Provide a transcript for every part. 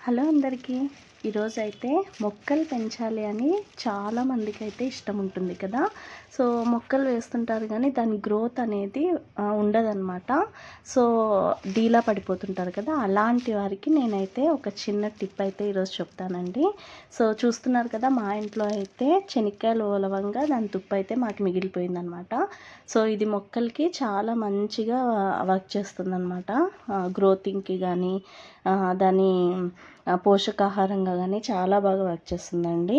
Hello అందరికీ. ఈరోజు అయితే మొక్కలు పెంచాలి అని చాలా మందికి అయితే ఇష్టం ఉంటుంది కదా. సో మొక్కలు వేస్తుంటారు కానీ దాని గ్రోత్ అనేది ఉండదన్నమాట. సో డీలా పడిపోతుంటారు కదా. అలాంటి వారికి నేనైతే ఒక చిన్న టిప్ అయితే ఈరోజు చెప్తానండి. సో చూస్తున్నారు కదా మా ఇంట్లో అయితే చెనిక్కాయలు ఓలవంగా దాని తుప్పు అయితే మాకు మిగిలిపోయిందనమాట సో ఇది మొక్కలకి చాలా మంచిగా వర్క్ చేస్తుందన్నమాట. గ్రోతింగ్కి కానీ దాని పోషకాహారంగా కానీ చాలా బాగా వర్క్ చేస్తుందండి.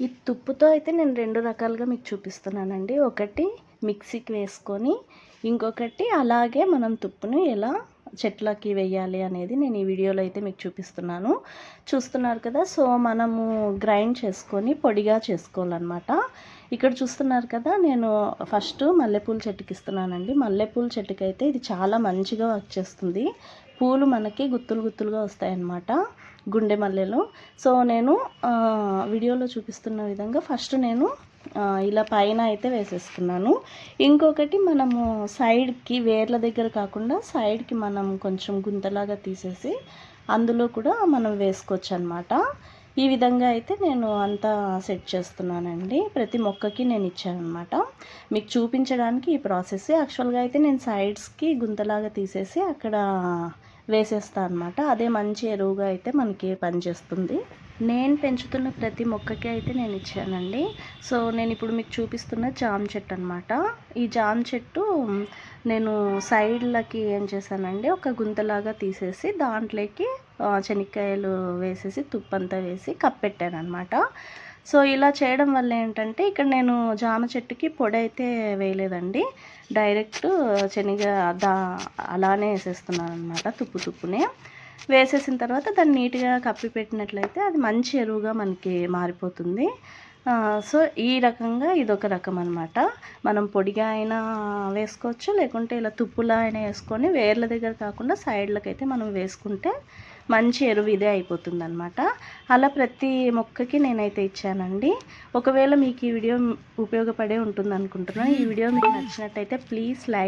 ఈ తుప్పుతో అయితే నేను రెండు రకాలుగా మీకు చూపిస్తున్నానండి. ఒకటి మిక్సీకి వేసుకొని ఇంకొకటి అలాగే మనం తుప్పును ఎలా చెట్లకి వేయాలి అనేది నేను ఈ వీడియోలో అయితే మీకు చూపిస్తున్నాను. చూస్తున్నారు కదా సో మనము గ్రైండ్ చేసుకొని పొడిగా చేసుకోవాలన్నమాట. ఇక్కడ చూస్తున్నారు కదా నేను ఫస్ట్ మల్లెపూల చెట్టుకి ఇస్తున్నానండి. మల్లెపూల చెట్టుకి అయితే ఇది చాలా మంచిగా వర్క్ చేస్తుంది. పూలు మనకి గుత్తులు గుత్తులుగా వస్తాయన్నమాట. గుండె మల్లెలు. సో నేను వీడియోలో చూపిస్తున్న విధంగా ఫస్ట్ నేను ఇలా పైన అయితే వేసేసుకున్నాను. ఇంకొకటి మనము సైడ్కి వేర్ల దగ్గర కాకుండా సైడ్కి మనం కొంచెం గుంతలాగా తీసేసి అందులో కూడా మనం వేసుకోవచ్చు అనమాట ఈ విధంగా అయితే నేను అంతా సెట్ చేస్తున్నానండి. ప్రతి మొక్కకి నేను ఇచ్చానమాట మీకు చూపించడానికి ఈ ప్రాసెస్ యాక్చువల్గా అయితే నేను సైడ్స్కి గుంతలాగా తీసేసి అక్కడ వేసేస్తా అనమాట అదే మంచి ఎరువుగా అయితే మనకి పనిచేస్తుంది. నేను పెంచుతున్న ప్రతి మొక్కకి అయితే నేను ఇచ్చానండి. సో నేను ఇప్పుడు మీకు చూపిస్తున్న జామ చెట్టు అనమాట ఈ జామ చెట్టు నేను సైడ్లకి ఏం చేశానండి ఒక గుంతలాగా తీసేసి దాంట్లోకి ఆ, శనక్కాయలు వేసేసి తుప్పంతా వేసి కప్పెట్టాను అనమాట సో ఇలా చేయడం వల్ల ఏంటంటే ఇక్కడ నేను జామ చెట్టుకి పొడి అయితే వేయలేదండి. డైరెక్ట్ శనగ దా అలానే వేసేస్తున్నాను అనమాట తుప్పు తుప్పునే. వేసేసిన తర్వాత దాన్ని నీట్గా కప్పి పెట్టినట్లయితే అది మంచి ఎరువుగా మనకి మారిపోతుంది. సో ఈ రకంగా ఇదొక రకం అనమాట మనం పొడిగా అయినా వేసుకోవచ్చు లేకుంటే ఇలా తుప్పులా అయినా వేసుకొని వేర్ల దగ్గర కాకుండా సైడ్లకి అయితే మనం వేసుకుంటే మంచి ఎరువు ఇదే అయిపోతుందనమాట అలా ప్రతి మొక్కకి నేనైతే ఇచ్చానండి. ఒకవేళ మీకు ఈ వీడియో ఉపయోగపడే ఉంటుంది అనుకుంటున్నాను ఈ వీడియో మీకు నచ్చినట్టయితే ప్లీజ్ లైక్